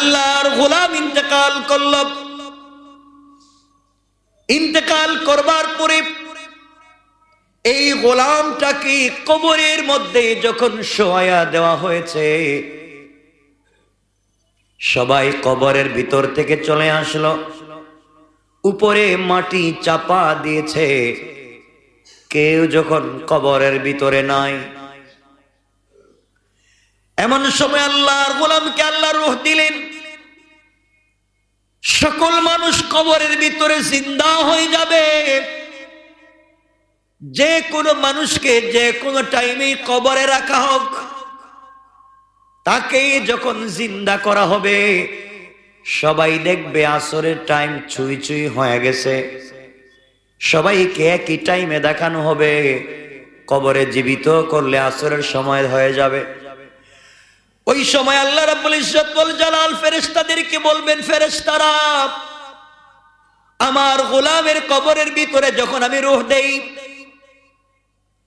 আল্লাহর গোলাম ইন্তেকাল করল। ইন্তেকাল করবার পরে এই গোলামটাকে কবরের মধ্যে যখন শোয়া দেওয়া হয়েছে, সবাই কবরের ভিতর থেকে চলে আসলো। উপরে মাটি চাপা দিয়েছে। কেউ যখন কবরের ভিতরে নাই। এমন সময় আল্লাহর গোলামকে আল্লাহ রুহ দিলেন। সকল মানুষ কবরের ভিতরে জিন্দা হয়ে যাবে। যে কোনো মানুষকে যে কোনো টাইমে কবরে রাখা হোক তাকে যখন জিন্দা করা হবে, সবাই দেখবে আসরের টাইম ছুঁই ছুঁই হয়ে গেছে। সবাইকে একই টাইমে দেখানো হবে, কবরে জীবিত করলে আসরের সময় হয়ে যাবে। ওই সময় আল্লাহ রাব্বুল ইজ্জত বল জালাল ফেরেশতাদেরকে বলবেন, ফেরেশতারা, আমার গোলামের কবরের ভিতরে যখন আমি রূহ দেই,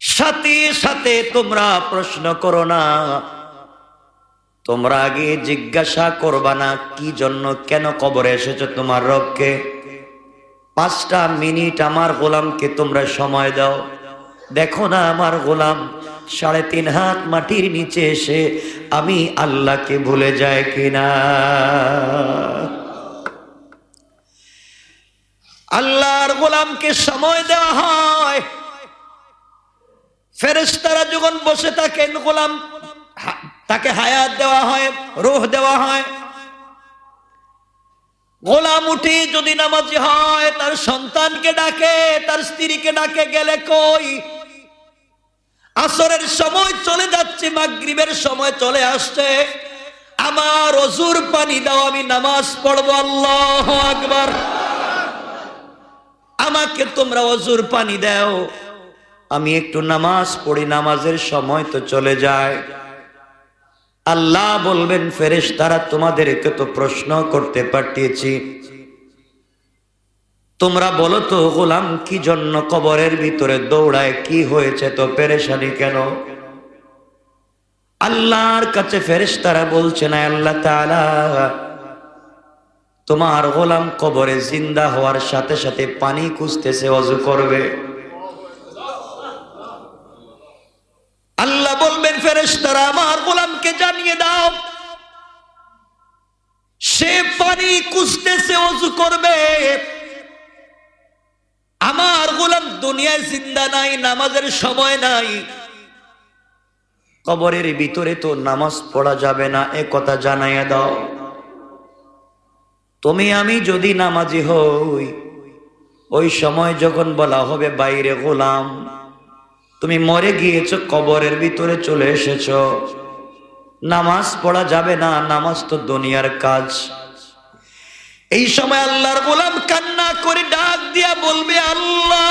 সাথে সাথে তোমরা প্রশ্ন করো না। তোমরা আগে জিজ্ঞাসা করবা না, কি জন্য কেন কবরে এসেছ তোমার রবকে? পাঁচটা মিনিট আমার গোলামকে তোমরা সময় দাও। দেখো না আমার গোলাম, সাড়ে তিন হাত মাটির নিচে এসে আমি আল্লাহকে ভুলে যায় কিনা? আল্লাহর গোলামকে সময় দেওয়া হয়। ফেরেস্তারা যখন বসে থাকেন, গোলাম তাকে হায়াত দেওয়া হয়, রোহ দেওয়া হয়। গোলাম উঠে যদি নামাজি হয়, তার সন্তানকে ডাকে, তার স্ত্রীকে ডাকে, গেলে কই? আসরের সময় চলে যাচ্ছে, মাগরিবের সময় চলে আসছে। আমার অজুর পানি দাও, আমি নামাজ পড়ব, আল্লাহ আকবার। আমাকে তোমরা অজুর পানি দাও। আমি একটু নামাজ পড়ি, নামাজের সময় তো চলে যায়। আল্লাহ বলবেন ফেরেশ তারা তোমাদেরকে তো প্রশ্ন করতে পাঠিয়েছি। তোমরা বলো তো, গোলাম, কি জন্য কবরের ভিতরে দৌড়ায়? কি হয়েছে তো পেরেশানি কেন? আল্লাহর কাছে ফেরেশ তারা বলছে, না, আল্লাহ তোমার গোলাম কবরে জিন্দা হওয়ার সাথে সাথে পানি খুঁজতেছে, অজু করবে। আল্লাহ বলবেন, ফেরেশতারা, আমার গোলামকে জানিয়ে দাও, সে পানি কুসতেছে অজু করবে। আমার গোলাম দুনিয়ায় জিন্দা নাই, নামাজের সময় নাই। কবরের ভিতরে তো নামাজ পড়া যাবে না, এ কথা জানাইয়া দাও। তুমি আমি যদি নামাজি হই, ওই সময় যখন বলা হবে বাইরে গোলাম, তুমি মরে গিয়েছ, কবরের ভিতরে চলে এসেছ। নামাজ পড়া যাবে না, নামাজ তো দুনিয়ার কাজ। এই সময় আল্লাহর গোলাম কান্না করে ডাক দিয়া বলবে, আল্লাহ,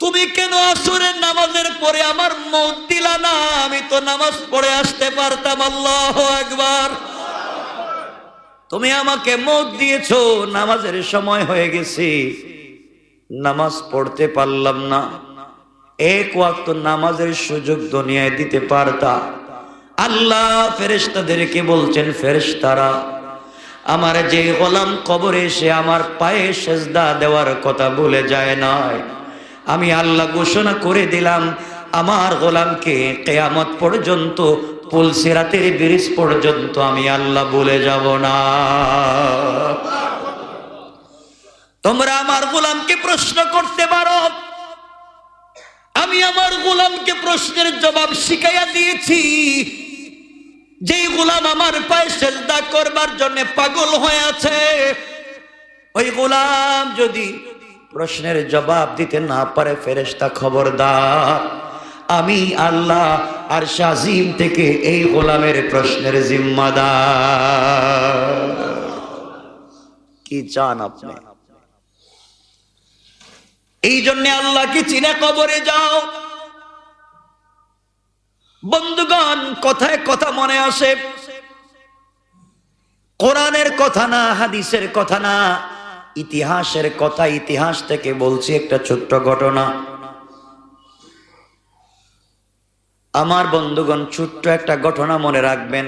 তুমি কেন আসরের নামাজের পরে আমার মত দিলা না? আমি তো নামাজ পড়ে আসতে পারতাম, আল্লাহ একবার তুমি আমাকে মত দিয়েছ, নামাজের সময় হয়ে গেছি। নামাজ পড়তে পারলাম না। এক ওয়াক্ত নামাজের সুযোগ দুনিয়ায় দিতে পারতা। আল্লাহ ফেরেশতাদেরকে বলছেন, ফেরেশতারা, আমার যে গোলাম কবরে সে আমার পায়ে সেজদা দেওয়ার কথা ভুলে যায় নয় আমি আল্লাহ ঘোষণা করে দিলাম, আমার গোলামকে কেয়ামত পর্যন্ত, পুলসিরাতের ব্রিজ পর্যন্ত আমি আল্লাহ বলে যাব না। তোমরা আমার গোলামকে প্রশ্ন করতে পারো। আমি আমার গোলামকে প্রশ্নের জবাব শিখাইয়া দিয়েছি। যেই গোলাম আমার পায়ে সেজদা করবার জন্য পাগল হয়ে আছে, ওই গোলাম যদি প্রশ্নের জবাব দিতে না পারে, ফেরেশতা খবরদার। আমি আল্লাহ আর শাজিম থেকে এই গোলামের প্রশ্নের জিম্মাদার। কি চান আপনি? এই জন্য আল্লাহকে চিনে কবরে যাও। বন্ধুগণ, কথায় কথা মনে আসে। কোরআনের কথা না, হাদিসের কথা না, ইতিহাসের কথা, ইতিহাস থেকে বলছি একটা ছোট্ট ঘটনা। আমার বন্ধুগণ, ছোট্ট একটা ঘটনা মনে রাখবেন।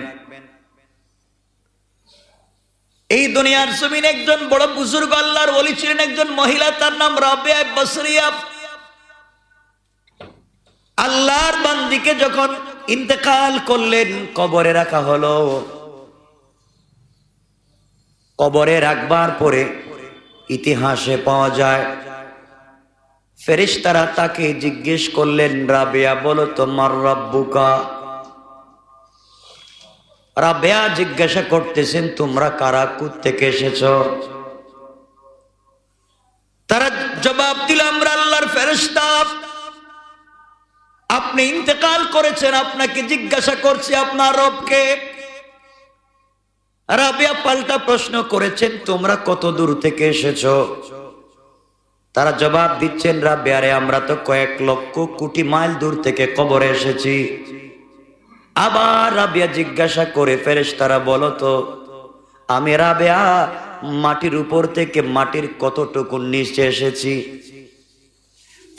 এই দুনিয়ার জমিন একজন বড় বুজুর্গ, আল্লাহর বলেছিলেন একজন মহিলা, তার নাম রাবে বসরিয়া। আল্লাহর বান্দিকে যখন ইন্তেকাল করলেন, কবরে রাখা হলো। কবরে রাখবার পরে ইতিহাসে পাওয়া যায়, ফেরেশতারা তাকে জিজ্ঞেস করলেন, রাবেয়া, বলো তোমার রব্বুকা? রাবেয়া জিজ্ঞাসা করতেছেন, তোমরা কারা থেকে এসেছ? তারা জবাব দিল, আমরা আল্লাহর ফেরেশতা। আপনি ইন্তেকাল করেছেন, আপনাকে জিজ্ঞাসা করছি আপনার রবকে। রাবিয়া পাল্টা প্রশ্ন করেছেন, তোমরা কত দূর থেকে এসেছ? তারা জবাব দিচ্ছেন রাবিয়ারে আমরা তো কয়েক লক্ষ কোটি মাইল দূর থেকে কবরে এসেছি। আবার রাবিয়া জিজ্ঞাসা করে ফেরেশ তারা বলো তো, আমি রাবেয়া মাটির উপর থেকে মাটির কতটুকু নিচে এসেছি?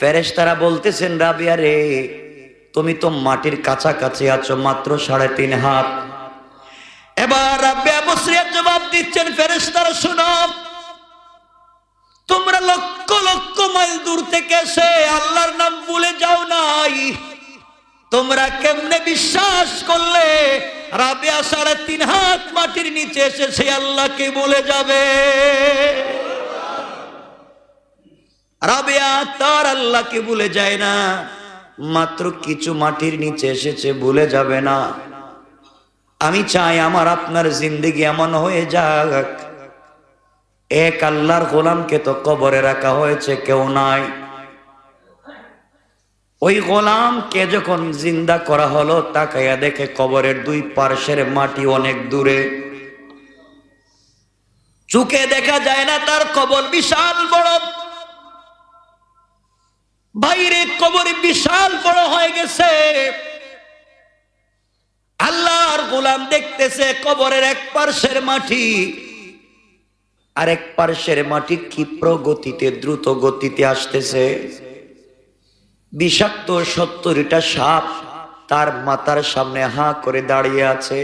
ফেরেশ তারা বলতেছেন, রাবিয়া রে তুমি তো মাটির কাছাকাছি আছো মাত্র সাড়ে তিন হাত। এবার রাবিয়া বসরিয়া জবাব দিচ্ছেন ফেরেশ তারা শুনো। তোমরা লক্ষ লক্ষ মাইল দূর থেকে এসে আল্লাহর নাম ভুলে যাও নাই। তোমরা কেমনে বিশ্বাস করলে রাবিয়া সাড়ে তিন হাত মাটির নিচে এসে সে আল্লাহকে বলে যাবে। রাবিয়া তার আল্লাহকে বলে যায় না। মাত্র কিছু মাটির নিচে এসেছে, ভুলে যাবে না। আমি চাই আমার আপনার জিন্দিগি এমন হয়ে যাক। এক আল্লাহর গোলামকে তো কবরে রাখা হয়েছে, কেউ নাই। ওই গোলামকে যখন জিন্দা করা হলো তাকাইয়া দেখে কবরের দুই পার্শ্বের মাটি অনেক দূরে। চুকে দেখা যায় না তার কবর বিশাল বড়। বাইরে কবর বিশাল বড় হয়ে গেছে। আল্লাহর গোলাম দেখতেছে কবরের এক পার্শ্বের মাটি। আরেক পার্শ্বের মাটি ক্ষিপ্র গতিতে, দ্রুত গতিতে আসতেছে। বিষাক্ত সত্তরটা সাপ তার মাথার সামনে হা করে দাঁড়িয়ে আছে।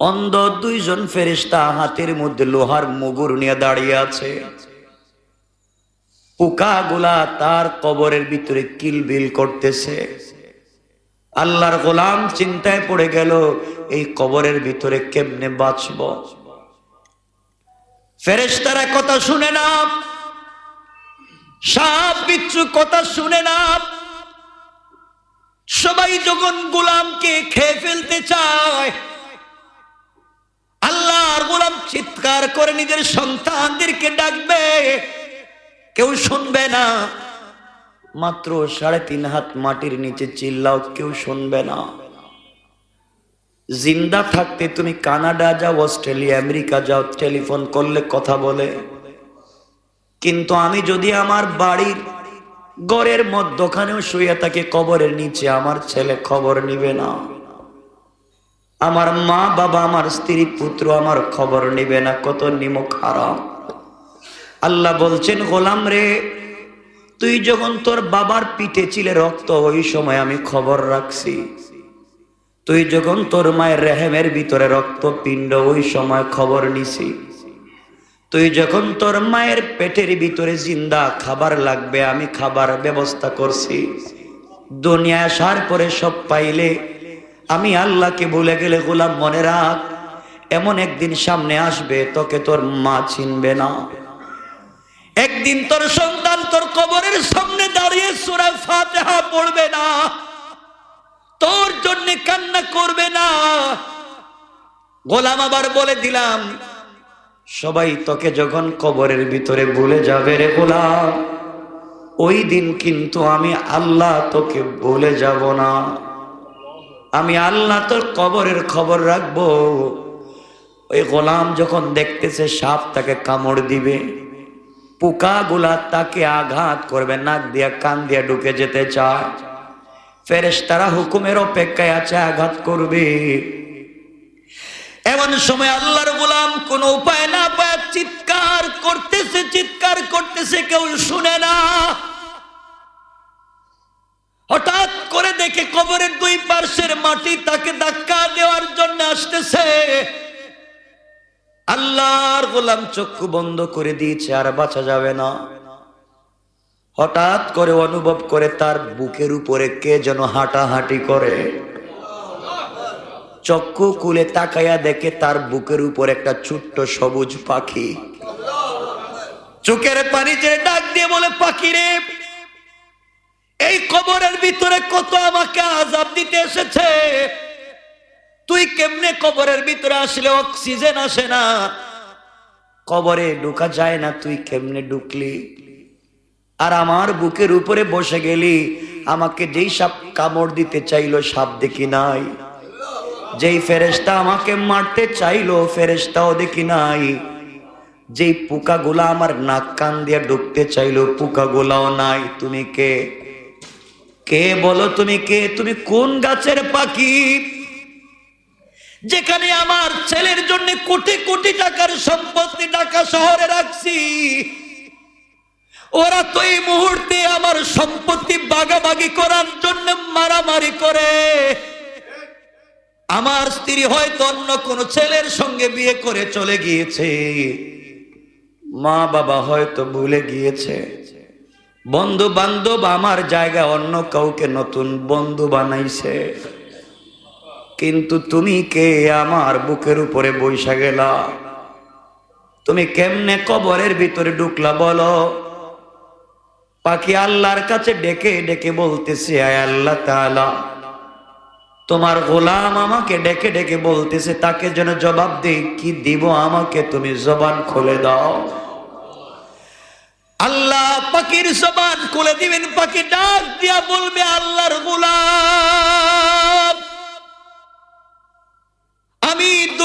অন্ধ দুইজন ফেরিস্তা হাতের মধ্যে লোহার মুগুর নিয়ে দাঁড়িয়ে আছে। পোকাগুলা তার কবরের ভিতরে কিলবিল করতেছে। আল্লাহর গোলাম চিন্তায় পড়ে গেল, এই কবরের ভিতরে কেমনে বাঁচব? ফেরেশতারা কথা শুনে না, সাপ বিচ্ছু কথা শুনে না, সবাই যখন গোলামকে খেয়ে ফেলতে চায়, আল্লাহর গোলাম চিৎকার করে নিজের সন্তানদেরকে ডাকবে কেউ শুনবে না। মাত্র সাড়ে তিন হাত মাটির নিচে চিল্লাও, কেউ শুনবে না। জিন্দা থাকতে তুমি কানাডা যাও, অস্ট্রেলিয়া, আমেরিকা যাও, টেলিফোন করলে কথা বলে। কিন্তু আমি যদি আমার বাড়ির গড়ের মধ্যখানেও শুয়ে থাকি, কবরের নিচে আমার ছেলে খবর নিবে না। আমার মা বাবা, আমার স্ত্রী পুত্র আমার খবর নিবে না। কত নিমক হারাম। আল্লাহ বলছেন, গোলাম রে, তুই যখন তোর বাবার পিঠে ছিলে রক্ত, ওই সময় আমি খবর রাখছি। তুই যখন তোর মায়ের রেহেমের ভিতরে রক্ত পিণ্ড ওই সময় খবর নিছি। তুই যখন তোর মায়ের পেটের ভিতরে জিন্দা খাবার লাগবে, আমি খাবার ব্যবস্থা করছি। দুনিয়া আসার পরে সব পাইলে, আমি আল্লাহকে ভুলে গেলে, গোলাম, মনে রাখ, এমন একদিন সামনে আসবে, তোকে তোর মা চিনবে না। একদিন তোর সন্তান তোর কবরের সামনে দাঁড়িয়ে সুরা ফাতেহা পড়বে না। তোর জন্য কান্না করবে না। গোলাম আবার বলে দিলাম, সবাই তোকে যখন কবরের ভিতরে ভুলে যাবে রে গোলাম, ওই দিন কিন্তু আমি আল্লাহ তোকে ভুলে যাব না। আমি আল্লাহ তোর কবরের খবর রাখব। ওই গোলাম যখন দেখতেছে সাপ তাকে কামড় দিবে পোকাগুলা তাকে আঘাত করবে, নাক দিয়া, কান দিয়া ঢুকে যেতে চায়। ফেরেশ তারা হুকুমের অপেক্ষায় আছে, আঘাত করবে। এমন সময় আল্লাহর গোলাম কোন উপায় না পায়, চিৎকার করতেছে চিৎকার করতেছে, কেউ শুনে না। হঠাৎ করে দেখে কবরের দুই পার্শ্বের মাটি তাকে ধাক্কা দেওয়ার জন্য আসতেছে। আল্লাহর গোলাম চক্ষু বন্ধ করে দিয়েছে, আর বাঁচা যাবে না। হঠাৎ করে অনুভব করে তার বুকের উপরে কে যেন হাঁটাহাঁটি করে। চক্ষু কুলে তাকাইয়া দেখে তার বুকের উপর একটা ছোট্ট সবুজ পাখি। চোখের পানি যে ডাক দিয়ে বলে, পাখি রে, এই কবরের ভিতরে কত আমাকে আজাব দিতে এসেছে? তুই কেমনে কবরের ভিতরে আসলে অক্সিজেন আসে না? কবরে ঢুকা যায় না, তুই কেমনে ঢুকলি? আর আমার বুকের উপরে বসে গেলি, আমাকে যেই সাপ কামড় দিতে চাইলো, সাপ দেখি নাই। যেই ফেরেস্তা আমাকে মারতে চাইলো ফেরেস্তাও দেখি নাই। যেই পোকাগুলা আমার নাক কান দিয়ে ঢুকতে চাইলো, পোকাগুলাও নাই। তুমি কে? কে বলো তুমি কে? তুমি কোন গাছের পাখি? যেখানে আমার ছেলের জন্য কোটি কোটি টাকার সম্পত্তি ঢাকা শহরে রাখছি। ওরা তো এই মুহূর্তে আমার সম্পত্তি বাগাবাগি করার জন্য মারামারি করে। আমার স্ত্রী হয়তো অন্য কোন ছেলের সঙ্গে বিয়ে করে চলে গিয়েছে। মা বাবা হয়তো ভুলে গিয়েছে। বন্ধু বান্ধব আমার জায়গা অন্য কাউকে নতুন বন্ধু বানাইছে। কিন্তু তুমি কে? আমার বুকের উপরে বৈশা গেলা। তুমি কেমনে কবরের ভিতরে ঢুকলা বলো? পাখি আল্লাহর কাছে ডেকে ডেকে বলতেছে, আয় আল্লাহ তাআলা, তোমার গোলাম আমাকে ডেকে ডেকে বলতেছে, তাকে যেন জবাব দেই, কি দিব আমাকে তুমি জবান খুলে দাও। আল্লাহ পাখির জবান খুলে দিবেন, পাখি ডাক দিয়া বলবে, আল্লাহর গোলাম।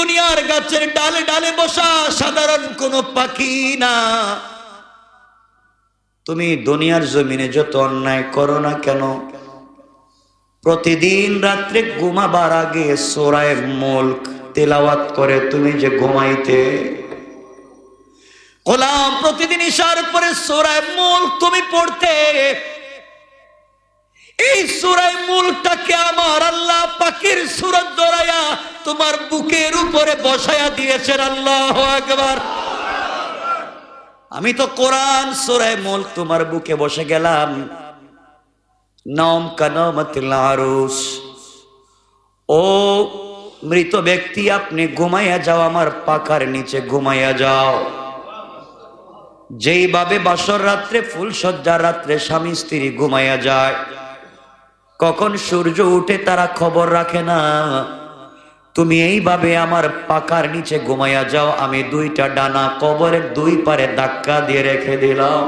দুনিয়ার গাছের ডালে ডালে বসা সাধারণ কোনো পাখি না। তুমি দুনিয়ার জমিনে যত অন্যায় করো না কেন? প্রতিদিন রাত্রে ঘুমাবার আগে সোরায় মুল্ক তেলাওয়াত করে তুমি যে ঘুমাইতে। গোলাম, প্রতিদিন ইশার পরে সোরায় মুল্ক তুমি পড়তে। এই সুরাই মূলটাকে আমার আল্লাহ পাখির সুরত দৌড়াইয়া তোমার বুকের উপরে বসায়া দিয়েছেন, আল্লাহ একবার আমি তো কোরআন সুরাই মূল তোমার বুকে বসে গেলাম। নম কানমাতিল আরুস ও মৃত ব্যক্তি, আপনি ঘুমাইয়া যাও, আমার পাকার নিচে ঘুমাইয়া যাও। যেইভাবে বাসর রাত্রে ফুলসজ্জার রাত্রে স্বামী স্ত্রী ঘুমাইয়া যায় কখন সূর্য উঠে তারা খবর রাখে না? তুমি এইভাবে আমার পাকার নিচে ঘুমাইয়া যাও, আমি দুইটা ডানা কবরের দুই পারে ধাক্কা দিয়ে রেখে দিলাম।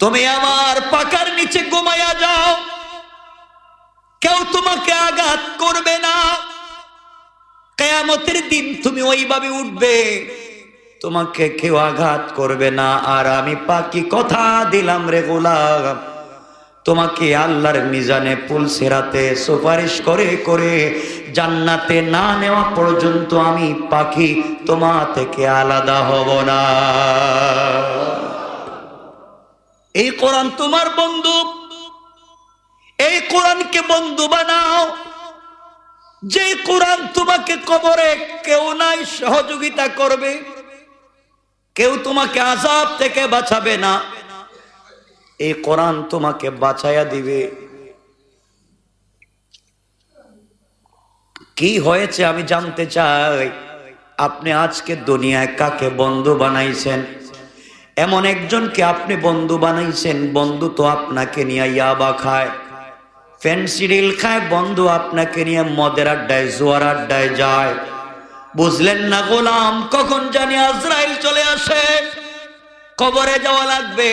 তুমি আমার পাকার নিচে ঘুমাইয়া যাও, কেউ তোমাকে আঘাত করবে না। কেয়ামতের দিন তুমি ওইভাবে উঠবে, তোমাকে কেউ আঘাত করবে না। আর আমি পাকি কথা দিলাম রে গোলাম। তোমাকে আল্লাহর মিজানে পুল সেরাতে সুপারিশ করে করে জান্নাতে না নেওয়া পর্যন্ত আমি পাখি তোমা থেকে আলাদা হব না। এই কোরআন তোমার বন্ধু। এই কোরআনকে বন্ধু বানাও। যে কোরআন তোমাকে কবরে কেউ নাই সহযোগিতা করবে, কেউ তোমাকে আজাব থেকে বাঁচাবে না। এই কোরআন তোমাকে বাঁচাইয়া দিবে। কি হয়েছে আমি জানতে চাই। আপনি আজকে দুনিয়ায় কাকে বন্ধু বানাইছেন? এমন একজনকে আপনি বন্ধু বানাইছেন, বন্ধু তো আপনাকে নিয়ে ইয়াবা খায়। ফেন্সিডিল খায়, বন্ধু আপনাকে নিয়ে মদের আড্ডায়, জোয়ার আড্ডায় যায়। বুঝলেন না গোলাম, কখন জানি আজরাইল চলে আসে। কবরে যাওয়া লাগবে।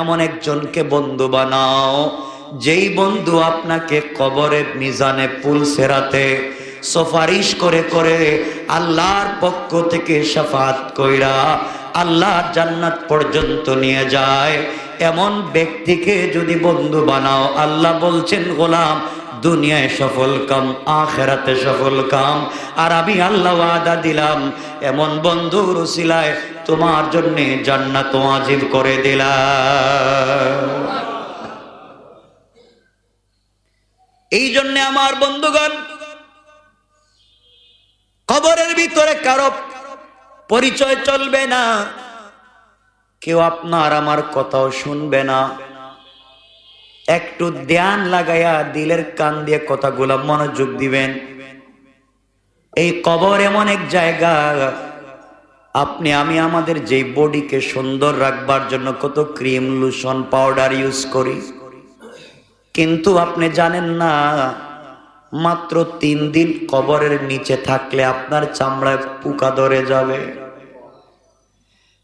এমন একজনকে বন্ধু বানাও, যেই বন্ধু আপনাকে কবরে মিজানে পুল সেরাতে সুপারিশ করে করে আল্লাহর পক্ষ থেকে সাফাত কইরা আল্লাহর জান্নাত পর্যন্ত নিয়ে যায়। এমন ব্যক্তিকে যদি বন্ধু বানাও, আল্লাহ বলছেন, গোলাম দুনিয়ায় সফল কাম, আখেরাতে সফল কাম। আর আমি আল্লাহ আদা দিলাম, এমন বন্ধু রসিলায় তোমার জন্য জান্নাত আজিব করে দিলাম। এই জন্য আমার বন্ধুগণ, কবরের ভিতরে কারও পরিচয় চলবে না, কেউ আপনার আমার কথাও শুনবে না। একটু ধ্যান লাগাইয়া দিলের কান দিয়ে কথাগুলো মনোযোগ দিবেন। এই কবর এমন এক জায়গা, আপনি, আমি আমাদের যে বডিকে সুন্দর রাখবার জন্য কত ক্রিম, লোশন, পাউডার ইউজ করি। কিন্তু আপনি জানেন না, মাত্র তিন দিন কবরের নিচে থাকলে আপনার চামড়ায় পোকা ধরে যাবে।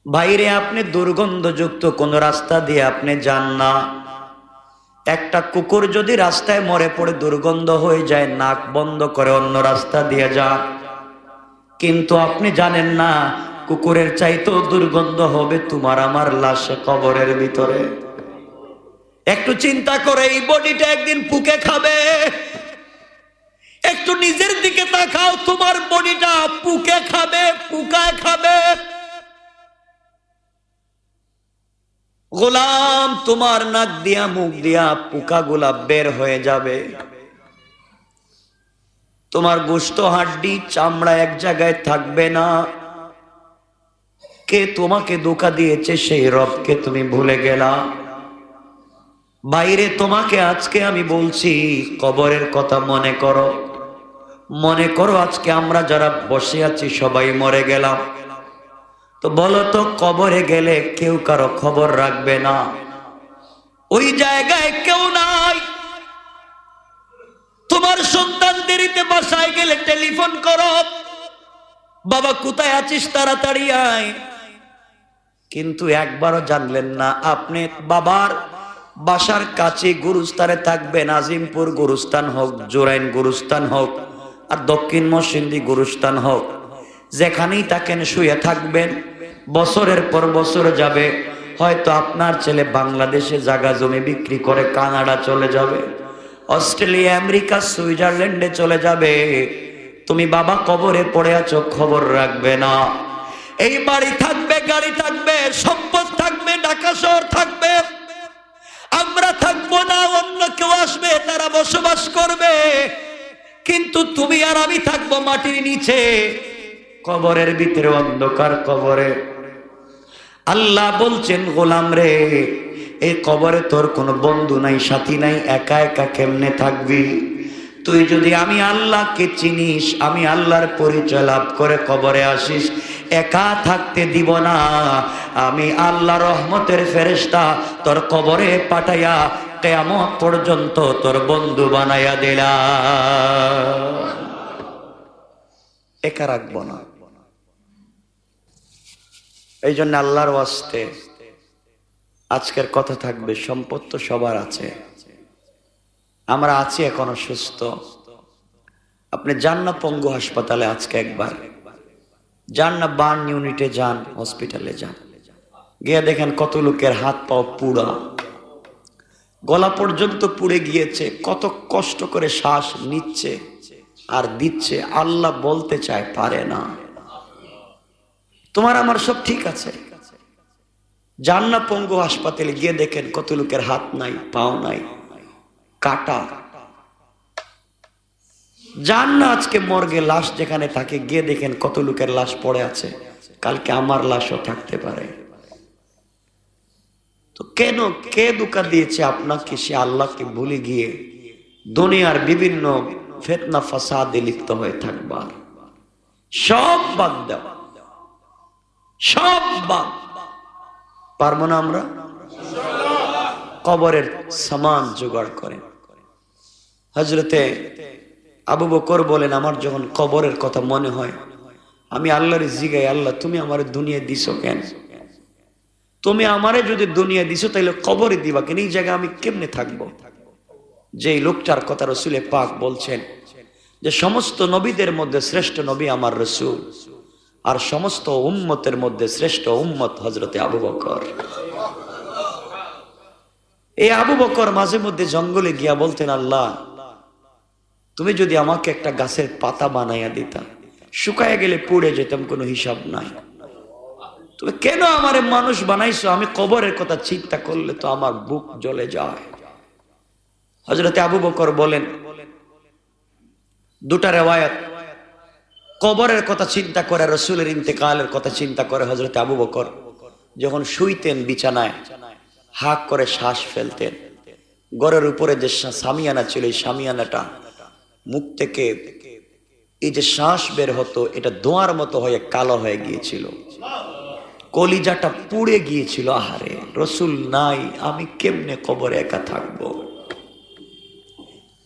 বাইরে আপনি দুর্গন্ধযুক্ত কোন রাস্তা দিয়ে আপনি যান না। একটা কুকুর যদি রাস্তায় মরে পড়ে দুর্গন্ধ হয়ে যায়, নাক বন্ধ করে অন্য রাস্তা দিয়ে যান। কিন্তু আপনি জানেন না, কুকুরের চাইতেও দুর্গন্ধ হবে তোমার আমার লাশে কবরের ভিতরে। একটু চিন্তা করে, এই বডিটা একদিন পুকে খাবে। একটু নিজের দিকে তাকাও, তোমার বডিটা পুকে খাবে পুকায় খাবে। গোলাম, তোমার নাক দিয়া, মুখ দিয়া পোকা গোলা বের হয়ে যাবে। তোমার গোস্ত হাড্ডি চামড়া এক জায়গায় থাকবে না। কে তোমাকে ধোকা দিয়েছে সেই রবকে তুমি ভুলে গেলা। বাইরে তোমাকে আজকে আমি বলছি, কবরের কথা মনে করো। মনে করো আজকে আমরা যারা বসে আছি সবাই মরে গেলাম। তো বলো তো, কবরে গেলে কেউ কারও খবর রাখবে না? ওই জায়গায় কেউ নাই। তোমার সন্তান দেরিতে বাসায় গেলে টেলিফোন করো। বাবা, কোথায় আছিস তাড়াতাড়ি আয়। কিন্তু একবারও জানলেন না, আপনি বাবার বাসার কাছে গুরুস্থানে থাকবেন, আজিমপুর গুরুস্থান হোক, জোরাইন গুরুস্থান হোক, আর দক্ষিণ মসিন্দি গুরুস্থান হোক। যেখানেই থাকেন শুয়ে থাকবেন। বছরের পর বছর যাবে, হয়তো আপনার ছেলে বাংলাদেশে জায়গা জমি বিক্রি করে কানাডা চলে যাবে, অস্ট্রেলিয়া, আমেরিকা, সুইজারল্যান্ডে চলে যাবে। তুমি বাবা কবরে পড়ে আছো, খবর রাখবে না। এই বাড়ি থাকবে, গাড়ি থাকবে, সম্পদ থাকবে, ঢাকা শহর থাকবে। আমরা থাকব না, অন্য কেউ আসবে, তারা বসবাস করবে। কিন্তু তুমি আর আমি থাকব মাটির নিচে, কবরের ভিতরে অন্ধকার কবরে। আল্লাহ বলছেন, গোলাম রে এই কবরে তোর কোনো বন্ধু নাই, সাথী নাই, একা একা কেমনে থাকবি? তুই যদি আমি আল্লাহকে চিনিস, আমি আল্লাহর পরিচয় লাভ করে কবরে আসিস, একা থাকতে দিব না। আমি আল্লাহ রহমতের ফেরেস্তা তোর কবরে পাঠাইয়া কেমন পর্যন্ত তোর বন্ধু বানাইয়া দিলা একা রাখব না। এই জন্য আল্লাহর ওয়াস্তে আজকের কথা থাকবে, সম্পদ তো সবার আছে। আমরা আছি এখনও সুস্থ। আপনি যান না পঙ্গু হাসপাতালে আজকে একবার। যান না বার্ন ইউনিটে যান, হসপিটালে যান। গিয়ে দেখেন কত লোকের হাত পাও পুড়া। গলা পর্যন্ত পুড়ে গিয়েছে, কত কষ্ট করে শ্বাস নিচ্ছে আর দিচ্ছে। আল্লাহ বলতে চায়, পারে না। তোমার আমার সব ঠিক আছে। যান না পঙ্গু হাসপাতালে গিয়ে দেখেন কত লোকের হাত নাই, পাও নাই, কাটা। যান না আজকে মর্গে লাশ যেখানে থাকে, গিয়ে দেখেন কত লোকের লাশ পড়ে আছে। কালকে আমার লাশও থাকতে পারে। তো কেন, কে দুকা দিয়েছে আপনাকে? সে আল্লাহকে ভুলে গিয়ে দুনিয়ার বিভিন্ন ফেতনা, ফাসাদে লিপ্ত হয়ে থাকবার। সব বাদ দেওয়া সব পারব না আমরা? কবরের সামান জোগাড় করে। হজরতে আবু বকর বলেন, আমার যখন কবরের কথা মনে হয়, আমি আল্লাহর জিগাই আল্লাহ তুমি আমার দুনিয়া দিছো কেন? তুমি আমারে যদি দুনিয়া দিছো তাহলে কবরে দিবা কেন? এই জায়গায় আমি কেমনে থাকব? যে লোকটার কথা রসুলে পাক বলছেন, যে সমস্ত নবীদের মধ্যে শ্রেষ্ঠ নবী আমার রসুল। আর সমস্ত উম্মতের মধ্যে শ্রেষ্ঠ উম্মত হজরতে আবু বকর। এই আবু বকর মাঝে মধ্যে জঙ্গলে গিয়া বলতেন, আল্লাহ, তুমি যদি আমাকে একটা গাছের পাতা বানাইয়া দিতা শুকায় গেলে পুড়ে যেতাম, কোনো হিসাব নাই। তুমি কেন আমার মানুষ বানাইছো? আমি কবরের কথা চিন্তা করলে তো আমার বুক জ্বলে যায়। হজরতে আবু বকর বলেন, দুটা রেওয়ায়ত কবরের কথা চিন্তা করে, রসুলের ইন্তেকালের কথা চিন্তা করে হজরত আবু বকর। যখন শুইতেন বিছানায়, হাক করে শ্বাস ফেলতেন। গড়ের উপরে যে সামিয়ানা ছিল, এই সামিয়ানাটা মুখ থেকে এই যে শ্বাস বের হতো, এটা দোয়ার মতো হয়ে কালো হয়ে গিয়েছিল। কলিজাটা পুড়ে গিয়েছিল, আহারে, রসুল নাই, আমি কেমনে কবরে একা থাকব?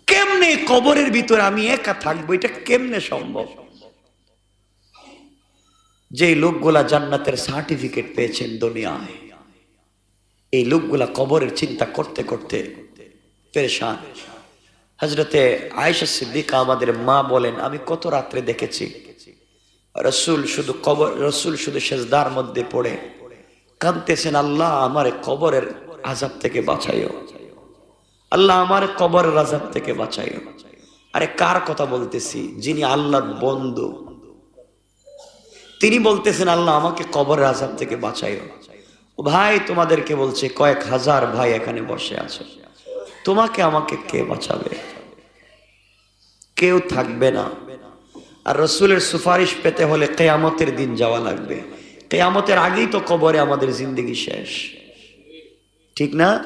কেমনে কবরের ভিতরে আমি একা থাকব? এটা কেমনে সম্ভব? যে লোকগুলা জান্নাতের সার্টিফিকেট পেয়েছেন দুনিয়ায়, এই লোকগুলা কবরের চিন্তা করতে করতে পেরেশান। হজরতে আয়েশা সিদ্দিকা আমাদের মা বলেন, আমি কত রাত্রে দেখেছি, রসুল শুধু কবর, রসুল শুধু সেজদার মধ্যে পড়ে। কাঁদতেছেন, আল্লাহ আমার কবরের আজাব থেকে বাঁচাইও। আল্লাহ আমার কবরের আজাব থেকে বাঁচাইও। আরে কার কথা বলতেছি? যিনি আল্লাহর বন্ধু। তিনি বলতেছেন, আল্লাহ, আমাকে কবরের আজাব থেকে বাঁচাইও ভাই, তোমাদেরকে বলছে, কয়েক হাজার ভাই এখানে বসে আছে। তোমাকে আমাকে কে বাঁচাবে? কেউ থাকবে না। আর রসুলের সুপারিশ পেতে হলে কেয়ামতের দিন যাওয়া লাগবে। কেয়ামতের আগেই তো কবরে আমাদের জিন্দগি শেষ। ঠিক না?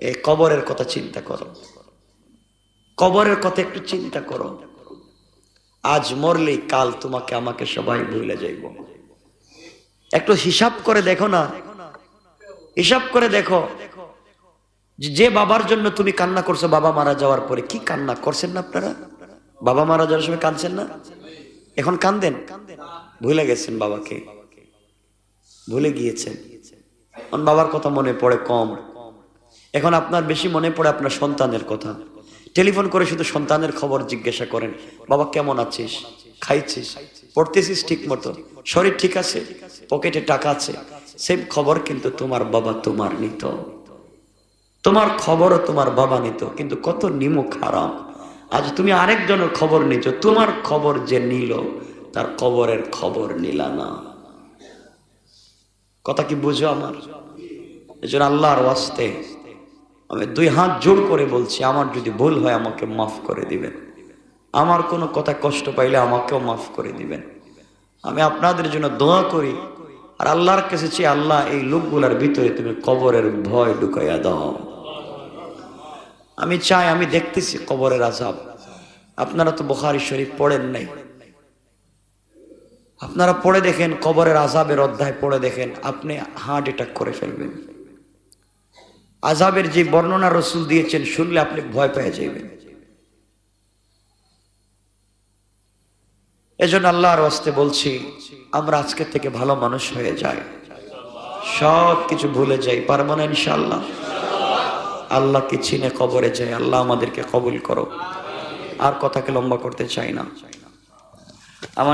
এই কবরের কথা চিন্তা করো। কবরের কথা একটু চিন্তা করো। আজ মরলেই কাল তোমাকে আমাকে সবাই ভুলে যাইব। একটু হিসাব করে দেখো না। হিসাব করে দেখো। যে- বাবার জন্য তুমি কান্না করছ, বাবা মারা যাওয়ার পরে কি কান্না করছেন না আপনারা? বাবা মারা যাওয়ার সময় কাঁদছেন না? এখন কান্দেন ভুলে গেছেন বাবাকে। ভুলে গিয়েছেন। বাবার কথা মনে পড়ে কম। এখন আপনার বেশি মনে পড়ে আপনার সন্তানের কথা। টেলিফোন করে শুধু সন্তানের খবর জিজ্ঞাসা করেন, বাবা, কেমন আছিস? খাইছিস? পড়তেছিস ঠিক মতো? শরীর ঠিক আছে? পকেটে টাকা আছে? সেই খবর কিন্তু তোমার বাবা তোমার নিত। তোমার খবরও তোমার বাবা নিত, কিন্তু কত নিমুখ হারাম আজ তুমি আরেকজনের খবর নিচ্ছ তোমার খবর যে নিল, তার কবরের খবর নিলা না। কথা কি বুঝো আমার? এজন্য আল্লাহর ওয়াস্তে আমি দুই হাত জোর করে বলছি, আমার যদি ভুল হয় আমাকে মাফ করে দিবেন। আমার কোনো কথা কষ্ট পাইলে আমাকেও মাফ করে দিবেন। আমি আপনাদের জন্য দোয়া করি, আর আল্লাহর কাছে চেয়ে আল্লাহ এই লোকগুলার ভিতরে তুমি কবরের ভয় ঢুকাইয়া দাও। আমি চাই, আমি দেখতেছি কবরের আজাব আপনারা তো বোখারি শরীফ পড়েন নাই। আপনারা পড়ে দেখেন, কবরের আজাবের অধ্যায় পড়ে দেখেন, আপনি হার্ট অ্যাটাক করে ফেলবেন। আজাবের যে বর্ণনা রসুল দিয়েছেন, শুনলে আপনি ভয় পেয়ে যাবেন। এজন্য আল্লাহর হস্তে বলছি, আমরা আজকে থেকে ভালো মানুষ হয়ে যাই। সব কিছু ভুলে যাই পারব না ইনশাল্লাহ আল্লাহকে চিনে কবরে যাই, আল্লাহ আমাদেরকে কবুল করো আর কথাকে লম্বা করতে চাই না।